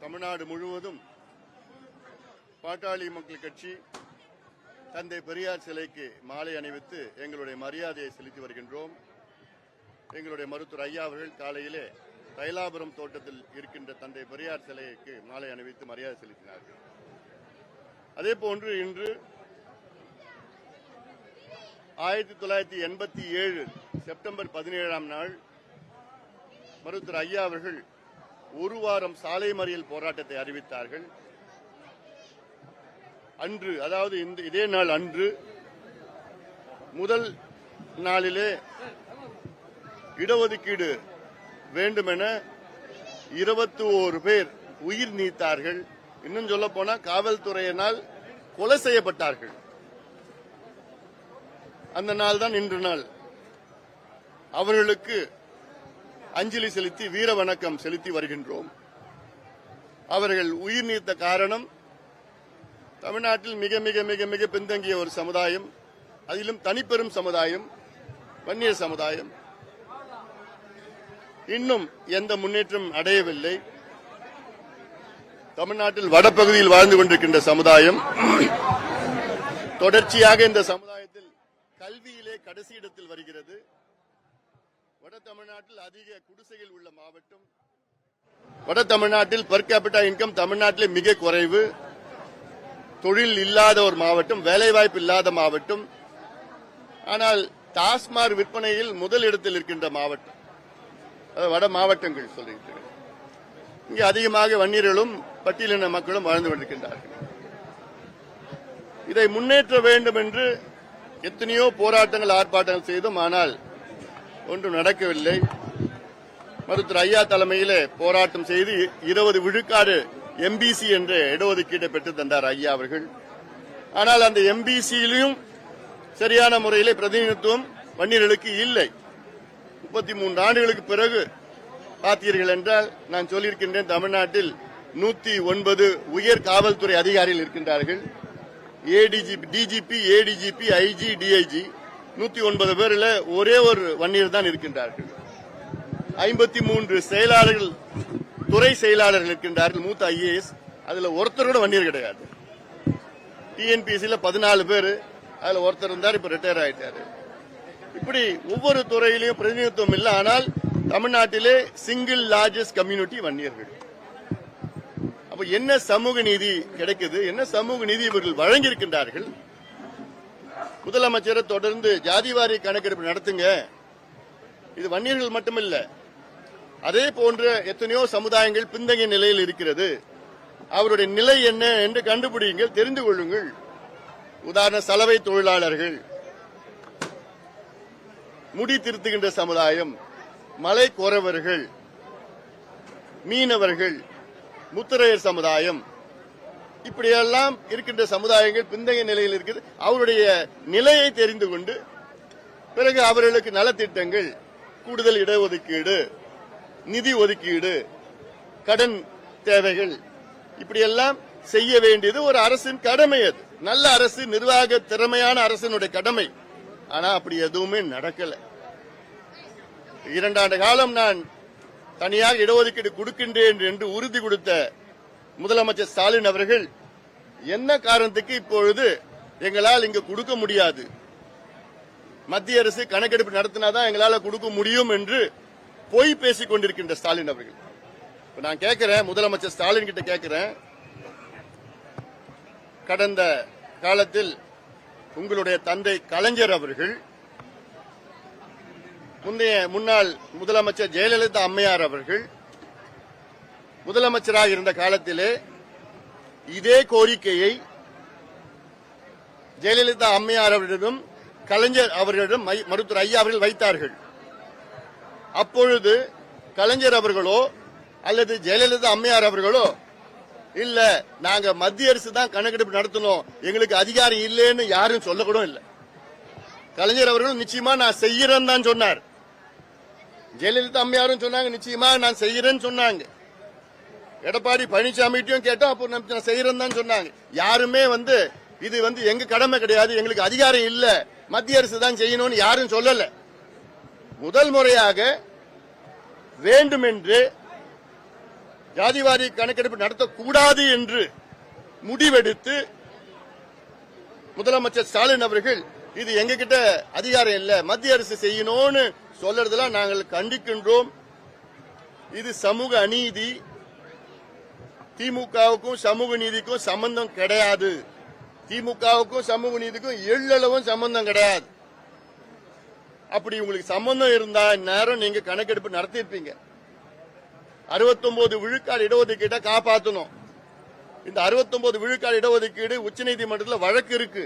தமிழ்நாடு முழுவதும் பாட்டாளி மக்கள் கட்சி தந்தை பெரியார் சிலைக்கு மாலை அணிவித்து எங்களுடைய மரியாதையை செலுத்தி வருகின்றோம். எங்களுடைய மருத்துவர் ஐயா அவர்கள் காலையிலே தைலாபுரம் தோட்டத்தில் இருக்கின்ற தந்தை பெரியார் சிலைக்கு மாலை அணிவித்து மரியாதை செலுத்தினார்கள் அதே போன்று இன்று ஆயிரத்தி தொள்ளாயிரத்தி எண்பத்தி ஏழு செப்டம்பர் பதினேழாம் நாள் மருத்துவர் ஐயா அவர்கள் ஒரு வாரம் சாலை மறியல் போராட்டத்தை அறிவித்தார்கள். அன்று அதாவது இந்த இதே நாள் அன்று முதல் நாளிலே இடஒதுக்கீடு வேண்டுமென இருபத்தி ஓரு பேர் உயிர் நீத்தார்கள். இன்னும் சொல்ல போனா காவல்துறையினால் கொலை செய்யப்பட்டார்கள். அந்த நாள் தான் இன்று நாள். அவர்களுக்கு அஞ்சலி செலுத்தி வீர வணக்கம் செலுத்தி வருகின்றோம். அவர்கள் உயிர் நீத்த காரணம் தமிழ்நாட்டில் மிக மிக மிக மிக பின்தங்கிய ஒரு சமுதாயம் அதிலும் தனிப்பெரும் சமுதாயம் வன்னியர் சமுதாயம். இன்னும் எந்த முன்னேற்றம் அடையவில்லை. தமிழ்நாட்டில் வடபகுதியில் வாழ்ந்து கொண்டிருக்கின்ற சமுதாயம் தொடர்ச்சியாக இந்த சமுதாயத்தில் கல்வியிலே கடைசி இடத்தில் வருகிறது. வட தமிழ்நாட்டில் அதிக குடிசைகள் உள்ள மாவட்டம். வட தமிழ்நாட்டில் பெர் கேபிட்டா இன்கம் தமிழ்நாட்டிலே மிக குறைவு. தொழில் இல்லாத ஒரு மாவட்டம் வேலைவாய்ப்பு இல்லாத மாவட்டம். ஆனால் டாஸ்மார் விற்பனையில் முதல் இடத்தில் இருக்கின்ற மாவட்டம். வட மாவட்டங்கள் சொல்லிட்டு இங்கே அதிகமாக வன்னியர்களும் பட்டியலின மக்களும் வாழ்ந்து கொண்டிருக்கின்றார்கள். இதை முன்னேற்ற வேண்டும் என்று எத்தனையோ போராட்டங்கள் ஆர்ப்பாட்டங்கள் செய்தும். ஆனால் ஒன்றும் நடக்கவில்லை. மருத்துவர் ஐயா தலைமையிலே போராட்டம் செய்து இருபது விழுக்காடு எம்பிசி என்ற இடஒதுக்கீட்டை பெற்று தந்தார் ஐயா அவர்கள். ஆனால் அந்த எம்பிசியிலும் சரியான முறையிலே பிரதிநிதித்துவம் வன்னியர்களுக்கு இல்லை. முப்பத்தி மூன்று ஆண்டுகளுக்கு பிறகு பார்த்தீர்கள் என்றால் நான் சொல்லியிருக்கின்றேன் தமிழ்நாட்டில் நூத்தி ஒன்பது உயர் காவல்துறை அதிகாரிகள் இருக்கின்றார்கள். ADGP DGP ADGP IG DIG நூத்தி ஒன்பது பேர்ல ஒரே ஒரு வன்னியர் தான் இருக்கின்றார்கள். ஐம்பத்தி மூன்று செயலாளர்கள் துறை செயலாளர்கள் இருக்கின்றார்கள் மூத்த ஐஏஎஸ். அதுல ஒருத்தர் கூட வன்னியர் கிடையாது. டிஎன்பிஎஸ்சியில் பதினாலு பேர் அதுல ஒருத்தர் இருந்தார் இப்ப ரிட்டையர் ஆயிட்டாரு. இப்படி ஒவ்வொரு துறையிலையும் பிரதிநிதித்துவம் இல்லை ஆனால் தமிழ்நாட்டிலே சிங்கிள் லார்ஜஸ்ட் கம்யூனிட்டி வன்னியர்கள். அப்ப என்ன சமூக நீதி கிடைக்குது என்ன சமூக நீதி இவர்கள் வழங்கியிருக்கின்றார்கள் முதலமைச்சரை தொடர்ந்து ஜாதிவாரி கணக்கெடுப்பு நடத்துங்க. இது வன்னியர்கள் மட்டுமில்ல. அதே போன்ற எத்தனையோ சமுதாயங்கள் பின்தங்கிய நிலையில் இருக்கிறது. அவருடைய நிலை என்ன என்று கண்டுபிடிங்கள் தெரிந்து கொள்ளுங்கள். உதாரண சலவை தொழிலாளர்கள் முடி திருத்துகின்ற சமுதாயம் மலை குறவர்கள் மீனவர்கள் முத்திரையர் சமுதாயம் இப்படியெல்லாம் இருக்கின்ற சமுதாயங்கள் பிந்தைய நிலையில் இருக்குது. அவருடைய நிலையை தெரிந்து கொண்டு பிறகு அவர்களுக்கு நலத்திட்டங்கள் கூடுதல் இடஒதுக்கீடு நிதி ஒதுக்கீடு கடன் தேவைகள் இப்படியெல்லாம் செய்ய வேண்டியது ஒரு அரசின் கடமை அது. நல்ல அரசு நிர்வாக திறமையான அரசினுடைய கடமை. ஆனா அப்படி எதுவுமே நடக்கல. இரண்டாண்டு காலம் நான் தனியாக இடஒதுக்கீடு கொடுக்கின்றேன் என்று உறுதி கொடுத்த முதலமைச்சர் ஸ்டாலின் அவர்கள் என்ன காரணத்துக்கு இப்பொழுது எங்களால் இங்கு கொடுக்க முடியாது? மத்திய அரசு கணக்கெடுப்பு நடத்தினாதான் எங்களால் கொடுக்க முடியும் என்று பொய் பேசிக் கொண்டிருக்கின்ற ஸ்டாலின் அவர்கள். நான் கேட்கிறேன் முதலமைச்சர் ஸ்டாலின் கிட்ட கேட்கிறேன். கடந்த காலத்தில் உங்களுடைய தந்தை கலைஞர் அவர்கள் முந்தைய முன்னாள் முதலமைச்சர் ஜெயலலிதா அம்மையார் அவர்கள் முதலமைச்சராக இருந்த காலத்திலே இதே கோரிக்கையை ஜெயலலிதா அம்மையார் அவர்களிடம் கலைஞர் அவர்களிடம் மருத்துவர் ஐயா அவர்கள் வைத்தார்கள். அப்பொழுது கலைஞர் அவர்களோ அல்லது ஜெயலலிதா அம்மையார் அவர்களோ இல்ல நாங்க மத்திய அரசு தான் கணக்கெடுப்பு நடத்தணும். எங்களுக்கு அதிகாரம் இல்லைன்னு யாரும் சொல்லக்கூட இல்லை. கலைஞர் அவர்களும் நிச்சயமா நான் செய்யறேன்னு தான் சொன்னார். ஜெயலலிதா அம்மையாரும் சொன்னாங்க நிச்சயமா நான் செய்யறேன்னு சொன்னாங்க. எடப்பாடி பழனிசாமிட்டையும் கேட்டோம் அப்போ நம்ம நான் தான் சொன்னாங்க. யாருமே வந்து இது வந்து எங்க கடமை கிடையாது எங்களுக்கு அதிகாரம் இல்ல. மத்திய அரசு தான் செய்யணும்னு யாரும் சொல்லல. முதல் முறையாக வேண்டுமென்று ஜாதிவாரி கணக்கெடுப்பு நடத்தக்கூடாது என்று முடிவெடுத்து முதலமைச்சர் ஸ்டாலின் அவர்கள் இது எங்ககிட்ட அதிகாரம் இல்ல மத்திய அரசு செய்யணும்னு சொல்றதெல்லாம் நாங்கள் கண்டிக்கின்றோம். இது சமூக அநீதி. திமுகவுக்கும் சமூக நீதிக்கும் சம்பந்தம் கிடையாது. திமுகவுக்கும் சமூக நீதிக்கும் எள்ளளவும் சம்பந்தம் கிடையாது. அப்படி உங்களுக்கு சம்பந்தம் இருந்தா நேரம் நீங்க கணக்கெடுப்பு நடத்திருப்பீங்க 69 விழுக்காடு இடஒதுக்கீட்டை காப்பாற்றணும் இந்த 69 விழுக்காடு இடஒதுக்கீடு உச்சநீதிமன்றத்தில் வழக்கு இருக்கு.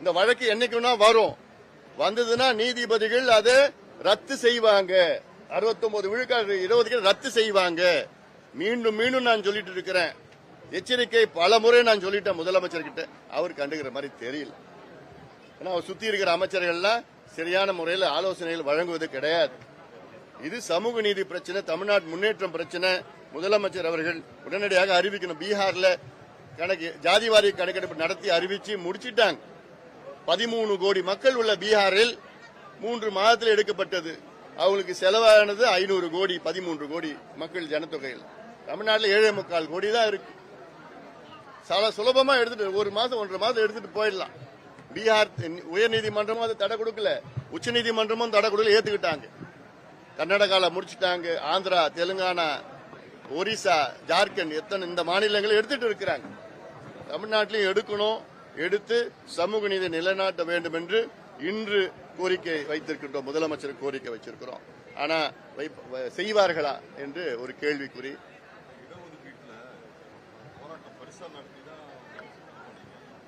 இந்த வழக்கு என்னைக்குன்னா வரும். வந்ததுன்னா நீதிபதிகள் அதை ரத்து செய்வாங்க. 69 விழுக்காடு இடஒதுக்கீடு ரத்து செய்வாங்க. மீண்டும் மீண்டும் நான் சொல்லிட்டு இருக்கிறேன். எச்சரிக்கை பல முறை நான் சொல்லிட்டேன் முதலமைச்சர்கிட்ட. அவர் கண்டுகிற மாதிரி தெரியல. ஏன்னா அவர் சுத்தி இருக்கிற அமைச்சர்கள்லாம் சரியான முறையில் ஆலோசனைகள் வழங்குவது கிடையாது. இது சமூக நீதி பிரச்சனை தமிழ்நாடு முன்னேற்றம் பிரச்சனை. முதலமைச்சர் அவர்கள் உடனடியாக அறிவிக்கணும். பீகார்ல கணக்கு ஜாதிவாரி கணக்கெடுப்பு நடத்தி அறிவிச்சு முடிச்சிட்டாங்க. பதிமூணு கோடி மக்கள் உள்ள பீகாரில் மூன்று மாதத்தில் எடுக்கப்பட்டது. அவங்களுக்கு செலவானது ஐநூறு கோடி பதிமூன்று கோடி மக்கள் ஜனத்தொகையில். தமிழ்நாட்டில் ஏழே முக்கால் கோடி தான் இருக்கு. சால சுலபமா எடுத்துட்டு ஒரு மாசம் ஒன்றரை மாசம் எடுத்துட்டு போயிடலாம். பீகார் உயர் நீதிமன்றமும் அது தடை கொடுக்கல. உச்ச நீதிமன்றமும் தடை கொடுக்கல ஏத்துக்கிட்டாங்க. கர்நாடகாவில் முடிச்சுட்டாங்க ஆந்திரா தெலுங்கானா ஒரிசா ஜார்க்கண்ட் எத்தனை இந்த மாநிலங்கள் எடுத்துட்டு இருக்கிறாங்க. தமிழ்நாட்டிலையும் எடுக்கணும் எடுத்து சமூக நீதி நிலைநாட்ட வேண்டும் என்று இன்று கோரிக்கை வைத்திருக்கின்றோம் முதலமைச்சர் கோரிக்கை வச்சிருக்கிறோம் ஆனா செய்வார்களா என்று ஒரு கேள்விக்குறி போராட்டம் நடத்தி தான்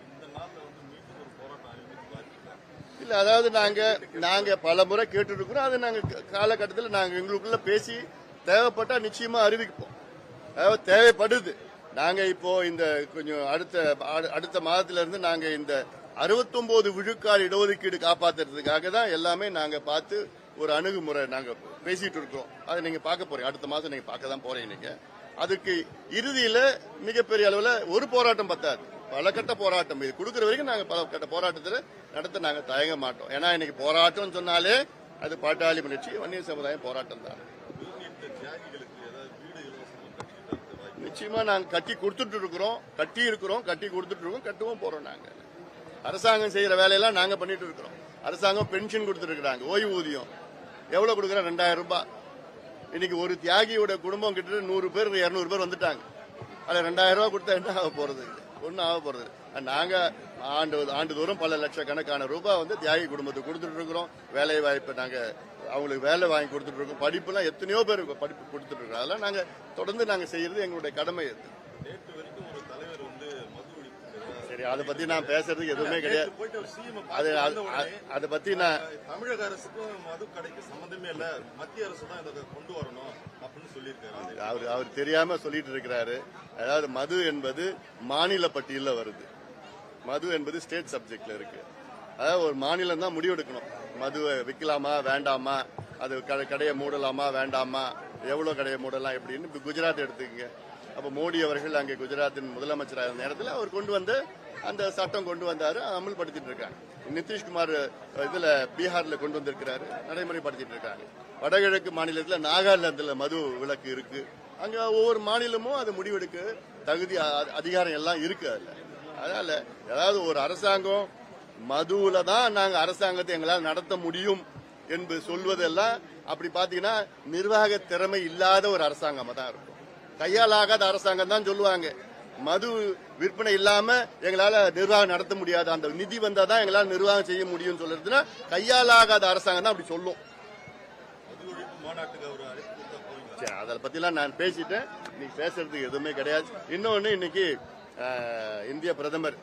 இந்த நாள்ல வந்து மீண்டும் ஒரு போராட்டம் அறிவித்து இல்ல அதாவது நாங்க நாங்க பல முறை கேட்டுருக்கிறோம். அது நாங்க காலகட்டத்தில் நாங்க எங்களுக்குள்ள பேசி தேவைப்பட்டா நிச்சயமா அறிவிப்போம். அதாவது தேவைப்படுது. நாங்க இப்போ இந்த கொஞ்சம் அடுத்த அடு- அடுத்த மாதத்துல இருந்து நாங்க இந்த 69 விழுக்காடு இடஒதுக்கீடு காப்பாத்துறதுக்காக தான் எல்லாமே நாங்க பார்த்து ஒரு அணுகுமுறை நாங்க பேசிட்டு இருக்கோம். அதை நீங்க பார்க்க போறீங்க. அடுத்த மாதம் நீங்க பார்க்க தான் போறீங்க நீங்க. அதுக்கு இறுதியில மிகப்பெரிய அளவில் ஒரு போராட்டம் பத்தாது. பல கட்ட போராட்டம். இது கொடுக்குற வரைக்கும் நாங்க பல கட்ட போராட்டத்தில் நடத்த நாங்க தயங்க மாட்டோம். ஏன்னா இன்னைக்கு போராட்டம்னு சொன்னாலே அது பாட்டாளி முயற்சி வன்னிய சமுதாயம் போராட்டம் தான். நிச்சயமா நாங்க கட்டி கொடுத்துட்டு இருக்கிறோம் கட்டி இருக்கிறோம் கட்டி கொடுத்துட்டு இருக்கோம் கட்டுவோம் போறோம் நாங்க. அரசாங்கம் செய்யற வேலையெல்லாம் நாங்க பண்ணிட்டு இருக்கிறோம். அரசாங்கம் பென்ஷன் கொடுத்துருக்காங்க ஓய்வூதியம். எவ்வளவு கொடுக்குறோம் ரெண்டாயிரம் ரூபாய். இன்னைக்கு ஒரு தியாகியோட குடும்பம் கிட்ட நூறு பேர் இருநூறு பேர் வந்துட்டாங்க. அதில் ரெண்டாயிரம் ரூபா கொடுத்தா என்ன ஆக போறது? ஒன்றும் ஆக போறது நாங்கள் நாங்க ஆண்டு ஆண்டுதோறும் பல லட்சக்கணக்கான ரூபாய் வந்து தியாகி குடும்பத்துக்கு கொடுத்துட்டு இருக்கிறோம். வேலை வாய்ப்பை நாங்க அவங்களுக்கு வேலை வாங்கி கொடுத்துட்டு இருக்கோம். படிப்புலாம் எத்தனையோ பேர் படிப்பு கொடுத்துட்டு இருக்கோம் அதெல்லாம் நாங்க தொடர்ந்து நாங்க செய்யறது எங்களுடைய கடமை நேற்று வரைக்கும் ஒரு தலைவர் வந்து மது ஒழிப்பு சரி அதை பத்தி நான் பேசுறதுக்கு எதுவுமே கிடையாது. அது பத்தி நான் தமிழக அரசுக்கும் மது கடைக்கு சம்பந்தமே இல்ல. மத்திய அரசு தான் இதை கொண்டு வரணும் அப்படின்னு சொல்லியிருக்காரு. அவர் அவர் தெரியாம சொல்லிட்டு இருக்கிறாரு. அதாவது மது என்பது மாநில பட்டியலில் வருது. மது என்பது ஸ்டேட் சப்ஜெக்ட்ல இருக்கு. அதாவது ஒரு மாநிலம் தான் முடிவெடுக்கணும். மதுவை விற்கலாமா வேண்டாமா? அது கடையை மூடலாமா வேண்டாமா? எவ்வளவு கடையை மூடலாம் எப்படின்னு இப்ப குஜராத் எடுத்துக்கங்க. அப்ப மோடி அவர்கள் அங்கே குஜராத்தின் முதலமைச்சராக இருந்த நேரத்தில் அவர் கொண்டு வந்து அந்த சட்டம் கொண்டு வந்தாரு அமல்படுத்திட்டு இருக்காங்க. நிதிஷ்குமார் இதுல பீகார்ல கொண்டு வந்திருக்கிறாரு நடைமுறைப்படுத்திட்டு இருக்காங்க. வடகிழக்கு மாநிலத்தில் நாகாலாந்துல மது விளக்கு இருக்கு. அங்க ஒவ்வொரு மாநிலமும் அது முடிவெடுக்க தகுதி அ- அதிகாரம் எல்லாம் இருக்கு அதுல. அதனால ஏதாவது ஒரு அரசாங்கம் மதுவுல தான் நாங்க அரசாங்கத்தை எங்களால் நடத்த முடியும் என்று சொல்வதெல்லாம் அப்படி பாத்தீங்கன்னா நிர்வாக திறமை இல்லாத ஒரு அரசாங்கமா தான் இருக்கும். கையால் ஆகாத அரசாங்கம் தான் சொல்லுவாங்க. மது விற்பனை இல்லாம எங்களால நிர்வாகம் நடத்த முடியாது. அந்த நிதி வந்தா தான் எங்களால நிர்வாகம் செய்ய முடியும்னு சொல்றதுன்னா கையாலாகாத அரசாங்கம் தான் அப்படி சொல்லும். அதை பத்திலாம் நான் பேசிட்டேன். இன்னைக்கு பேசுறதுக்கு எதுவுமே கிடையாது. இன்னொன்னு இன்னைக்கு இந்திய பிரதமர்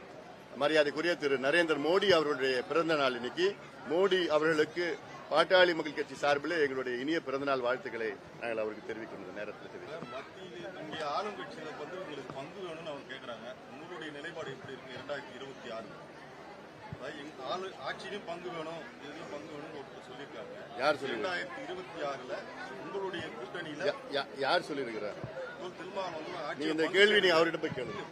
மரியாதைக்குரிய திரு நரேந்திர மோடி அவருடைய பிறந்த நாள் இன்னைக்கு. மோடி அவர்களுக்கு பாட்டாளி மக்கள் கட்சி சார்பில் எங்களுடைய இனிய பிறந்தநாள் வாழ்த்துக்களை நாங்கள் அவருக்கு தெரிவிக்கின்ற நேரத்தில் தெரிவிக்கிறோம் மத்தியில் இங்கே ஆளும் கட்சியில வந்து உங்களுக்கு பங்கு வேணும்னு அவங்க கேக்குறாங்க உங்களுடைய நிலைப்பாடு எப்படி இருக்கு இரண்டாயிரத்தி இருபத்தி ஆறு ஆளு ஆட்சியிலும் பங்கு வேணும் இதுலயும் பங்கு வேணும்னு சொல்லியிருக்காங்க யார் சொல்லி இரண்டாயிரத்தி இருபத்தி ஆறுல உங்களுடைய கூட்டணியில யார் சொல்லியிருக்கிறார்? திருமாவளவன் நீ இந்த கேள்வி நீ அவர்கிட்ட போய் கேளுங்க.